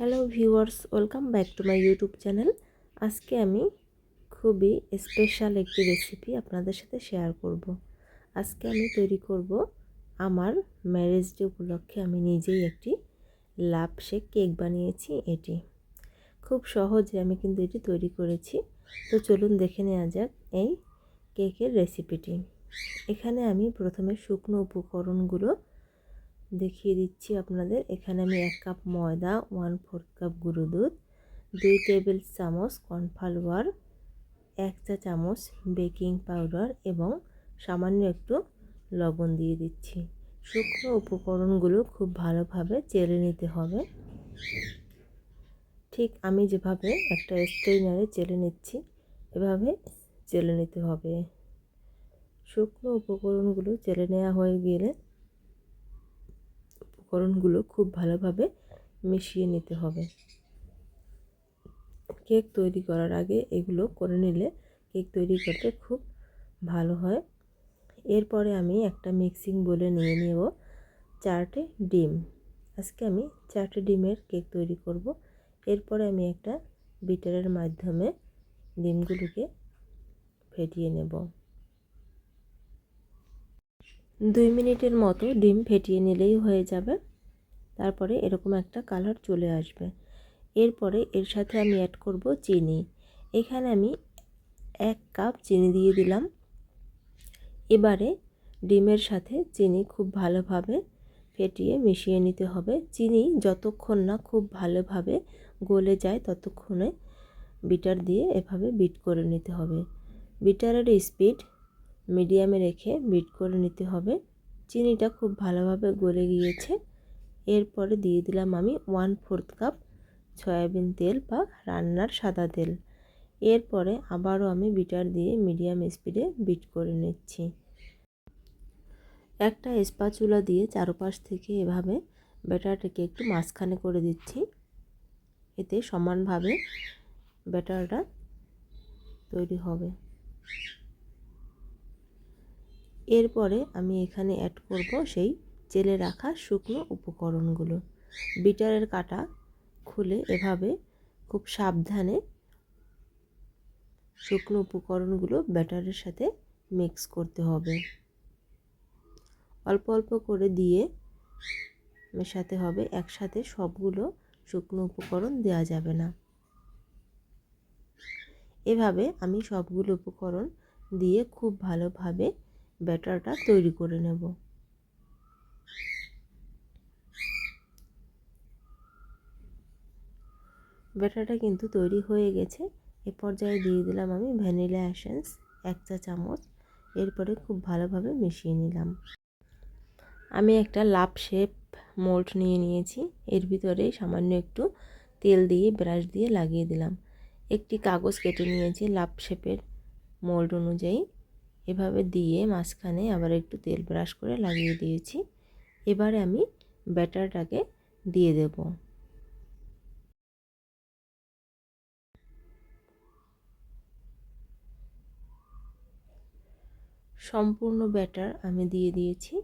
Hello viewers, welcome back to my YouTube channel. আজকে আমি খুবই স্পেশাল একটি রেসিপি আপনাদের সাথে শেয়ার করব। আজকে আমি তৈরি করব আমার ম্যারেজ ডে উপলক্ষে আমি নিজেই একটি লাভ শেক কেক বানিয়েছি এটি। খুব সহজে আমি কিন্তু এটি তৈরি করেছি। তো চলুন দেখে নেওয়া যাক এই কেকের রেসিপিটি এখানে আমি প্রথমে শুকনো উপকরণগুলো দেখিয়ে দিচ্ছি আপনাদের। এখানে আমি এক কাপ ময়দা ওয়ান ফোর্থ কাপ গুঁড়ো দুধ, দুই টেবিল চামচ কর্নফ্লাওয়ার এক চা চামচ বেকিং পাউডার এবং সামান্য একটু লবণ দিয়ে দিচ্ছি। শুকনো উপকরণগুলো খুব ভালোভাবে চেলে নিতে হবে। ঠিক আমি যেভাবে একটা স্ট্রেনারে চেলে নিচ্ছি, এভাবে চেলে নিতে হবে। শুকনো উপকরণগুলো চেলে নেওয়া হয়ে গেলে উপকরণগুলো খুব ভালোভাবে মিশিয়ে নিতে হবে। কেক তৈরি করার আগে এগুলো করে নিলে কেক তৈরি করতে খুব ভালো হয়। এরপরে আমি একটা মিক্সিং বলে নিয়ে নেব চারটে ডিম। আজকে আমি চারটে ডিমের কেক তৈরি করব। এরপরে আমি একটা বিটারের মাধ্যমে ডিমগুলোকে ফেটিয়ে নেব। দুই মিনিটের মতো ডিম ফেটিয়ে নিলেই হয়ে যাবে। তারপরে এরকম একটা কালার চলে আসবে। এরপরে এর সাথে আমি অ্যাড করব চিনি। এখানে আমি এক কাপ চিনি দিয়ে দিলাম। এবারে ডিমের সাথে চিনি খুব ভালোভাবে ফেটিয়ে মিশিয়ে নিতে হবে। চিনি যতক্ষণ না খুব ভালোভাবে গলে যায় ততক্ষণে বিটার দিয়ে এভাবে বিট করে নিতে হবে। বিটারের স্পিড মিডিয়ামে রেখে বিট করে নিতে হবে। চিনিটা খুব ভালোভাবে গলে গিয়েছে। এরপরে দিয়ে দিলাম আমি ওয়ান ফোর্থ কাপ সয়াবিন তেল বা রান্নার সাদা তেল। এরপরে আবারও আমি বিটার দিয়ে মিডিয়াম স্পিডে বিট করে নিচ্ছি। একটা স্পাচুলা দিয়ে চারপাশ থেকে এভাবে ব্যাটারটাকে একটু মাঝখানে করে দিচ্ছি। এতে সমানভাবে ব্যাটারটা তৈরি হবে। এরপরে আমি এখানে অ্যাড করব সেই চেলে রাখা শুকনো উপকরণগুলো। বিটারের কাটা খুলে এভাবে খুব সাবধানে শুকনো উপকরণগুলো ব্যাটারের সাথে মিক্স করতে হবে। অল্প অল্প করে দিয়ে মেশাতে হবে, একসাথে সবগুলো শুকনো উপকরণ দেওয়া যাবে না। এভাবে আমি সবগুলো উপকরণ দিয়ে খুব ভালোভাবে ব্যাটারটা তৈরি করে নেব। ব্যাটারটা কিন্তু তৈরি হয়ে গেছে। এ পর্যায়ে দিয়ে দিলাম আমি ভ্যানিলা অ্যাসেন্স এক চা চামচ। এরপরে খুব ভালোভাবে মিশিয়ে নিলাম। আমি একটা লাভ শেপ মোল্ড নিয়ে নিয়েছি। এর ভিতরে সামান্য একটু তেল দিয়ে, ব্রাশ দিয়ে লাগিয়ে দিলাম। একটি কাগজ কেটে নিয়েছি লাভ শেপের মোল্ড অনুযায়ী। এভাবে দিয়ে মাঝখানে আবার একটু তেল ব্রাশ করে লাগিয়ে দিয়েছি। এবারে আমি ব্যাটারটাকে দিয়ে দেব। সম্পূর্ণ ব্যাটার আমি দিয়ে দিয়েছি।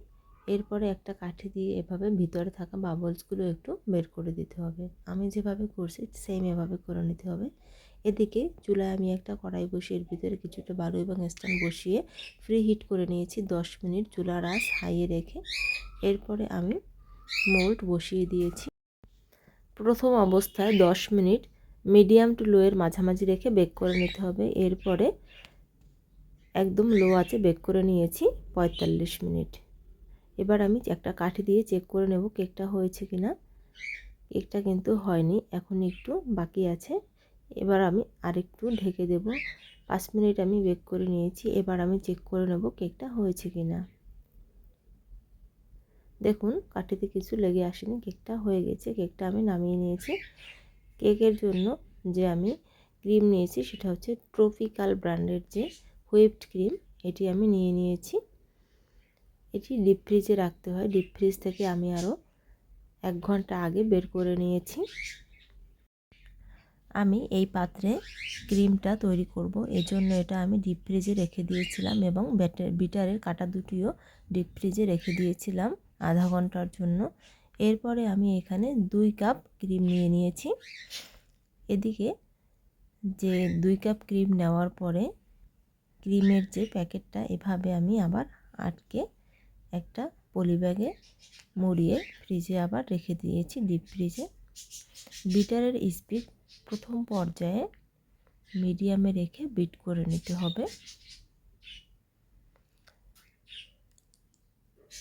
এরপরে একটা কাঠি দিয়ে এভাবে ভিতরে থাকা বাবলসগুলো একটু বের করে দিতে হবে। আমি যেভাবে করছি সেম এভাবে করে নিতে হবে। এদিকে চুলায় আমি একটা কড়াই বসিয়ে এর ভিতরে কিছুটা বালু এবং স্ট্যান্ড বসিয়ে ফ্রি হিট করে নিয়েছি দশ মিনিট চুলার আঁচ হাইয়ে রেখে। এরপরে আমি মোল্ড বসিয়ে দিয়েছি। প্রথম অবস্থায় দশ মিনিট মিডিয়াম টু লোয়ের মাঝামাঝি রেখে বেক করে নিতে হবে। এরপরে একদম লো আছে বেক করে নিয়েছি পঁয়তাল্লিশ মিনিট। এবার আমি একটা কাঠি দিয়ে চেক করে নেব কেকটা হয়েছে কি না কেকটা কিন্তু হয়নি, এখন একটু বাকি আছে। এবার আমি আরেকটু ঢেকে দেব। পাঁচ মিনিট আমি বেক করে নিয়েছি, এবার আমি চেক করে নেব কেকটা হয়েছে কি না দেখুন, কাঠিতে কিছু লেগে আসেনি, কেকটা হয়ে গেছে, কেকটা আমি নামিয়ে নিয়েছি। কেকের জন্য যে আমি ক্রিম নিয়েছি, সেটা হচ্ছে ট্রপিক্যাল ব্র্যান্ডের যে হুইপড ক্রিম, এটি আমি নিয়ে নিয়েছি। এটি ডিপ ফ্রিজে রাখতে হয়। ডিপ ফ্রিজ থেকে আমি আরও এক ঘণ্টা আগে বের করে নিয়েছি। আমি এই পাত্রে ক্রিমটা তৈরি করব। এজন্য এটা আমি ডিপ ফ্রিজে রেখে দিয়েছিলাম এবং ব্যাটার বিটারের কাটা দুটিও ডিপ ফ্রিজে রেখে দিয়েছিলাম আধা ঘণ্টার জন্য। এরপরে আমি এখানে দুই কাপ ক্রিম নিয়ে নিয়েছি। এদিকে যে দুই কাপ ক্রিম নেওয়ার পরে ক্রিমের যে প্যাকেটটা এভাবে আমি আবার আটকে একটা পলি ব্যাগে মুড়িয়ে ফ্রিজে আবার রেখে দিয়েছি ডিপ ফ্রিজে বিটারের স্পিড প্রথম পর্যায়ে মিডিয়ামে রেখে বিট করে নিতে হবে।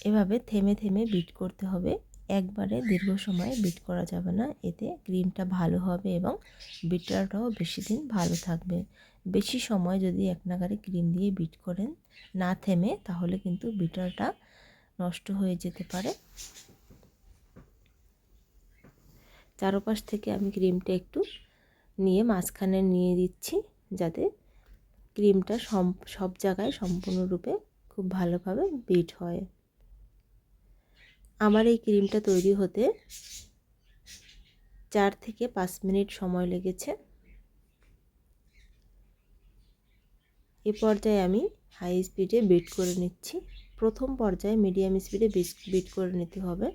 এভাবে থেমে থেমে বিট করতে হবে। একবারে দীর্ঘ সময় বিট করা যাবে না। এতে ক্রিমটা ভালো হবে এবং বিটারটাও বেশি দিন ভালো থাকবে। বেশি সময় যদি এক নাগারে ক্রিম দিয়ে বিট করেন না থেমে, তাহলে কিন্তু বিটারটা নষ্ট হয়ে যেতে পারে। চারোপাশ থেকে আমি ক্রিমটা একটু নিয়ে মাঝখানে নিয়ে দিচ্ছি যাতে ক্রিমটা সব জায়গায় সম্পূর্ণরূপে খুব ভালোভাবে বিট হয়। আমার এই ক্রিমটা তৈরি হতে চার থেকে পাঁচ মিনিট সময় লেগেছে। এ পর্যায়ে আমি হাই স্পিডে বিট করে নিচ্ছি। প্রথম পর্যায়ে মিডিয়াম স্পিডে বিট করে নিতে হবে।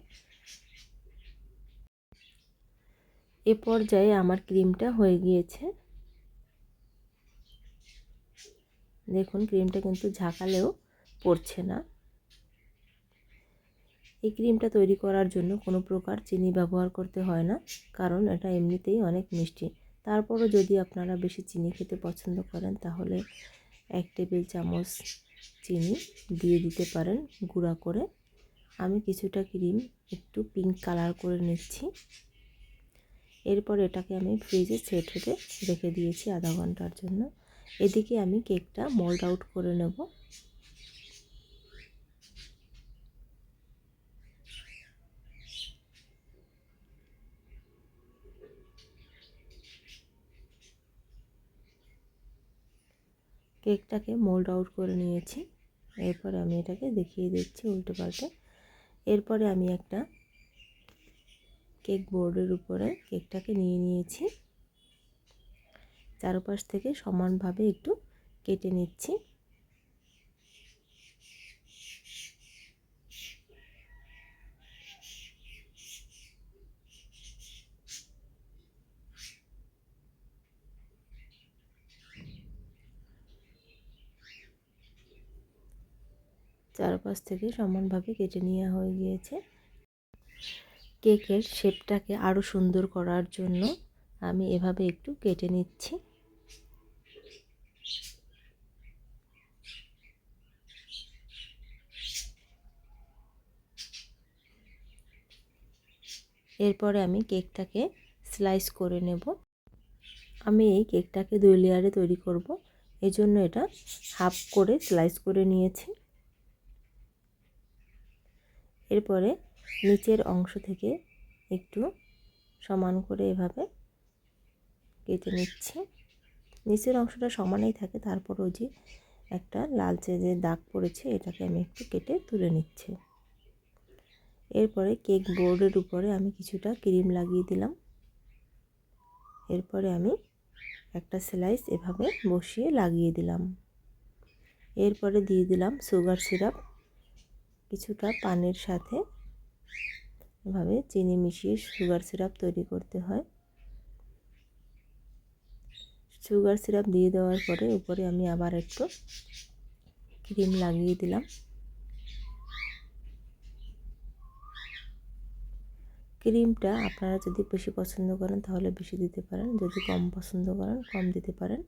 এ পর্যায়ে আমার ক্রিমটা হয়ে গিয়েছে। দেখুন, ক্রিমটা কিন্তু ঝাঁকালেও পড়ছে না। এই ক্রিমটা তৈরি করার জন্য কোনো প্রকার চিনি ব্যবহার করতে হয় না, কারণ এটা এমনিতেই অনেক মিষ্টি। তারপরও যদি আপনারা বেশি চিনি খেতে পছন্দ করেন, তাহলে এক টেবিল চামচ চিনি দিয়ে দিতে পারেন গুঁড়া করে। আমি কিছুটা ক্রিম একটু পিঙ্ক কালার করে নিচ্ছি। এরপর এটাকে আমি ফ্রিজে সেট হতে রেখে দিয়েছি আধা ঘণ্টার জন্য। এদিকে আমি কেকটা মোল্ড আউট করে নেব। কেকটাকে মোল্ড আউট করে নিয়েছি। এরপরে আমি এটাকে দেখিয়ে দিচ্ছি উল্টে পাল্টে। এরপরে আমি একটা কেক বোর্ডের উপরে কেকটাকে নিয়ে নিয়েছি। চারপাশ থেকে সমানভাবে একটু কেটে নিচ্ছি। চারপাশ থেকে সমানভাবে কেটে নেওয়া হয়ে গিয়েছে। কেকের শেপটাকে আরও সুন্দর করার জন্য আমি এভাবে একটু কেটে নিচ্ছি। এরপরে আমি কেকটাকে স্লাইস করে নেব। আমি এই কেকটাকে দুই লেয়ারে তৈরি করব। এজন্য এটা হাফ করে স্লাইস করে নিয়েছি। এরপরে নিচের অংশ থেকে একটু সমান করে এভাবে কেটে নিচ্ছি। নিচের অংশটা সমানেই থাকে তারপরও যে একটা লালচে যে দাগ পড়েছে, এটাকে আমি একটু কেটে তুলে নিচ্ছি। এরপরে কেক বোর্ডের উপরে আমি কিছুটা ক্রিম লাগিয়ে দিলাম। এরপরে আমি একটা স্লাইস এভাবে বসিয়ে লাগিয়ে দিলাম। এরপরে দিয়ে দিলাম সুগার সিরাপ। কিছুটা পানির সাথে এভাবে চিনি মিশিয়ে সুগার সিরাপ তৈরি করতে হয়। সুগার সিরাপ দিয়ে দেওয়ার পরে উপরে আমি আবার একটু ক্রিম লাগিয়ে দিলাম। ক্রিমটা আপনারা যদি বেশি পছন্দ করেন তাহলে বেশি দিতে পারেন, যদি কম পছন্দ করেন কম দিতে পারেন।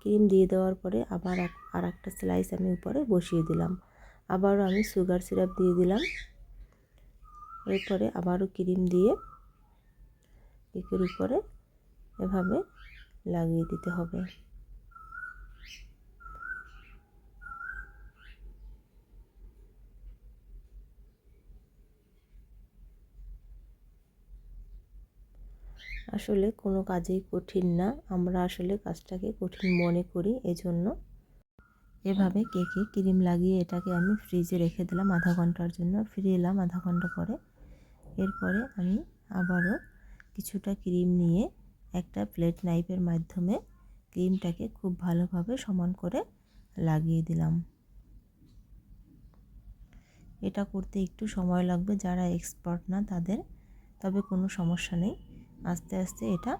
ক্রিম দিয়ে দেওয়ার পরে আবার আর একটা স্লাইস আমি উপরে বসিয়ে দিলাম। আবারও আমি সুগার সিরাপ দিয়ে দিলাম। এরপরে আবারও ক্রিম দিয়ে কেকের উপরে এভাবে লাগিয়ে দিতে হবে। আসলে কোনো কাজেই কঠিন না। আমরা আসলে কাজটাকে কঠিন মনে করি, এজন্য এভাবে কেকে ক্রিম লাগিয়ে এটাকে আমি ফ্রিজে রেখে দিলাম আধা ঘণ্টার জন্য। ফিরে এলাম আধা ঘণ্টা পরে। এরপরে আমি আবারও কিছুটা ক্রিম নিয়ে একটা প্লেট নাইফের মাধ্যমে ক্রিমটাকে খুব ভালোভাবে সমান করে লাগিয়ে দিলাম। এটা করতে একটু সময় লাগবে, যারা এক্সপার্ট না তাদের, তবে কোনো সমস্যা নেই। আস্তে আস্তে এটা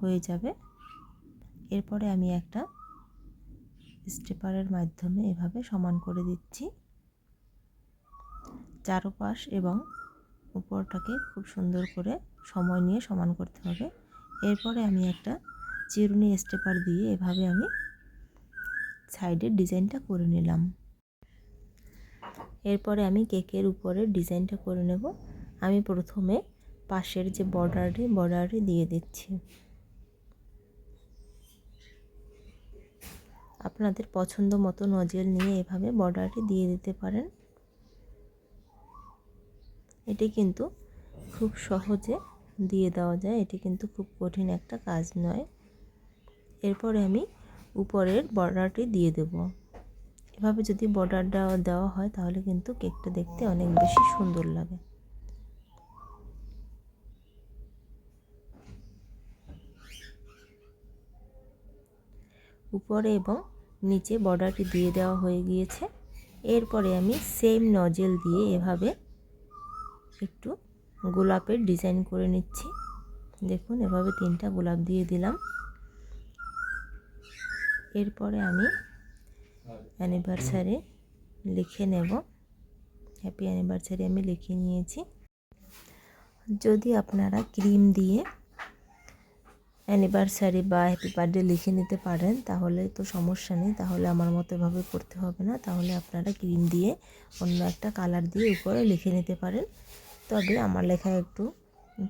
হয়ে যাবে। এরপরে আমি একটা স্টেপারের মাধ্যমে এভাবে সমান করে দিচ্ছি। চারোপাশ এবং উপরটাকে খুব সুন্দর করে সময় নিয়ে সমান করতে হবে। এরপরে আমি একটা চিরুনি স্টেপার দিয়ে এভাবে আমি সাইডের ডিজাইনটা করে নিলাম। এরপরে আমি কেকের উপরে ডিজাইনটা করে নেব। আমি প্রথমে পাশের যে বর্ডারটি বর্ডারটি দিয়ে দিচ্ছি। আপনাদের পছন্দ মতো নজেল নিয়ে এভাবে বর্ডারটি দিয়ে দিতে পারেন। এটি কিন্তু খুব সহজে দিয়ে দেওয়া যায়। এটি কিন্তু খুব কঠিন একটা কাজ নয়। এরপরে আমি উপরের বর্ডারটি দিয়ে দেব। এভাবে যদি বর্ডারটা দেওয়া হয়, তাহলে কিন্তু কেকটা দেখতে অনেক বেশি সুন্দর লাগে। উপরে এবং নিচে বর্ডারটি দিয়ে দেওয়া হয়ে গিয়েছে। এরপরে আমি সেম নজেল দিয়ে এভাবে একটু গোলাপের ডিজাইন করে নিচ্ছি। দেখুন, এভাবে তিনটা গোলাপ দিয়ে দিলাম। এরপরে আমি অ্যানিভার্সারি লিখে নেব। হ্যাপি অ্যানিভার্সারি আমি লিখে নিয়েছি। যদি আপনারা ক্রিম দিয়ে অ্যানিভার্সারি বা হ্যাপি বার্থডে লিখে নিতে পারেন, তাহলে তো সমস্যা নেই। তাহলে আমার মতো এভাবে করতে হবে না। তাহলে আপনারা ক্রিম দিয়ে অন্য একটা কালার দিয়ে উপরে লিখে নিতে পারেন। তবে আমার লেখায় একটু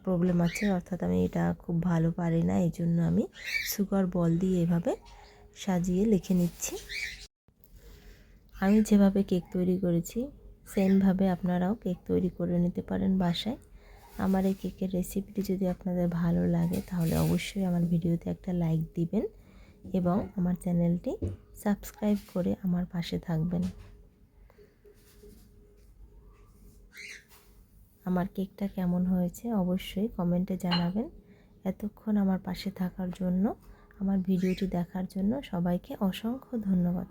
প্রবলেম আছে, অর্থাৎ আমি এটা খুব ভালো পারি না, এই জন্য আমি সুগার বল দিয়ে এভাবে সাজিয়ে লিখে নিচ্ছি। আমি যেভাবে কেক তৈরি করেছি সেমভাবে আপনারাও কেক তৈরি করে নিতে পারেন বাসায়। আমার এই কেকের রেসিপিটি যদি আপনাদের ভালো লাগে, তাহলে অবশ্যই আমার ভিডিওতে একটা লাইক দিবেন এবং আমার চ্যানেলটি সাবস্ক্রাইব করে আমার পাশে থাকবেন। আমার কেকটা কেমন হয়েছে অবশ্যই কমেন্টে জানাবেন। এতক্ষণ আমার পাশে থাকার জন্য, আমার ভিডিওটি দেখার জন্য সবাইকে অসংখ্য ধন্যবাদ।